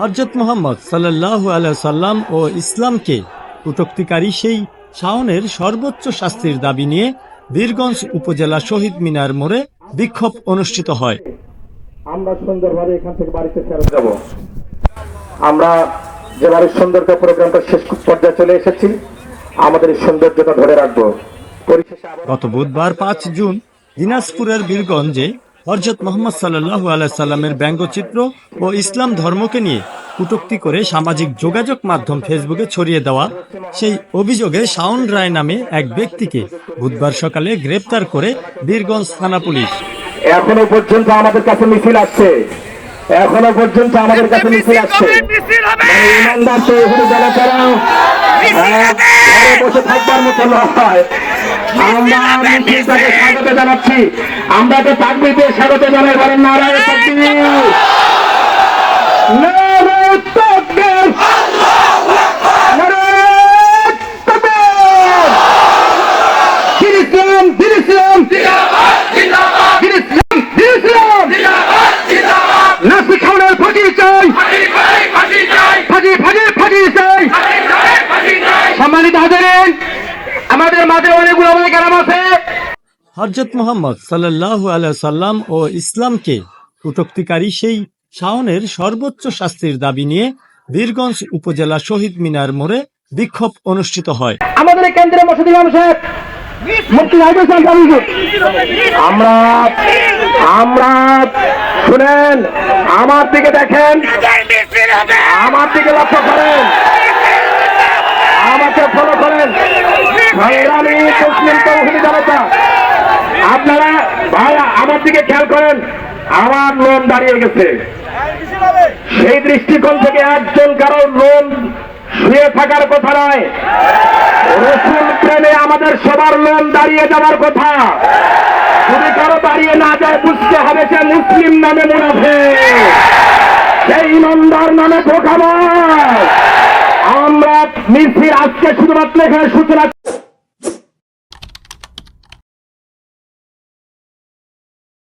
হজরত মোহাম্মদ সাল্লাহ সাল্লাম ও ইসলামকে কটুক্তিকারী সেই শাওনের সর্বোচ্চ শাস্তির দাবি নিয়ে বীরগঞ্জ উপজেলা শহীদ মিনার মোড়ে বিক্ষোভ অনুষ্ঠিত হয়। আমরা সুন্দরভাবে এখান থেকে বাড়িতে ফেরত যাব। আমরা যে বাড়ির সৌন্দর্য প্রোগ্রামটা শেষ পর্যায়ে চলে এসেছি আমাদের এই সৌন্দর্যতা ধরে রাখব। গত বুধবার পাঁচ জুন দিনাজপুরের বীরগঞ্জে হরজত মোহাম্মদ সাল্লাহ সাল্লামের ব্যঙ্গচিত্র ও ইসলাম ধর্মকে নিয়ে কটূক্তি করে সামাজিক যোগাযোগ মাধ্যম ফেসবুকে ছড়িয়ে দেওয়া সেই অভিযোগে শাওন রায় নামে এক ব্যক্তিকে বুধবার সকালে গ্রেপ্তার করে বীরগঞ্জ থানা পুলিশ। এখনও পর্যন্ত আমাদের কাছে মিছিল আসছে। এখনও পর্যন্ত আমাদের কাছে মিছিল আসছে। মানে ইমানদার তো এখানে যারা আহ, ঘরে বসে থাকবার মতো নয়। স্বাগত জানাচ্ছি। আমরা তো তাকবিতে স্বাগত জানাই বলেন নারায়ণ মাঝে অনেকগুলো আমাদের গ্রাম আছে। হরজত মোহাম্মদ সাল্লাহ সাল্লাম ও ইসলামকে কটুক্তিকারী সেই শাওনের সর্বোচ্চ শাস্তির দাবি নিয়ে বীরগঞ্জ উপজেলা শহীদ মিনার মোড়ে বিক্ষোভ অনুষ্ঠিত হয়। আমাদের এই কেন্দ্রের মসজিদ ইমাম সাহেব। আমরা আমরা শুনেন আমার দিকে দেখেন। আমার দিকে লক্ষ্য করেন। আমাকে ফলো করেন। মুসলিম আপনারা ভাই আমার দিকে খেয়াল করেন, আমার লোন দাঁড়িয়ে গেছে। সেই দৃষ্টিকোণ থেকে একজন কারও লোন শুয়ে থাকার কথা নয়। রসুল প্রেমে আমাদের সবার লোন দাঁড়িয়ে যাওয়ার কথা। যদি কারও দাঁড়িয়ে না যায়, বুঝতে হবে সে মুসলিম নামে মুনাফে। সেই ইমানদার নামে ধোকাবাজ আমরা মিছিল আজকে শুধুমাত্র এখানে সূচনা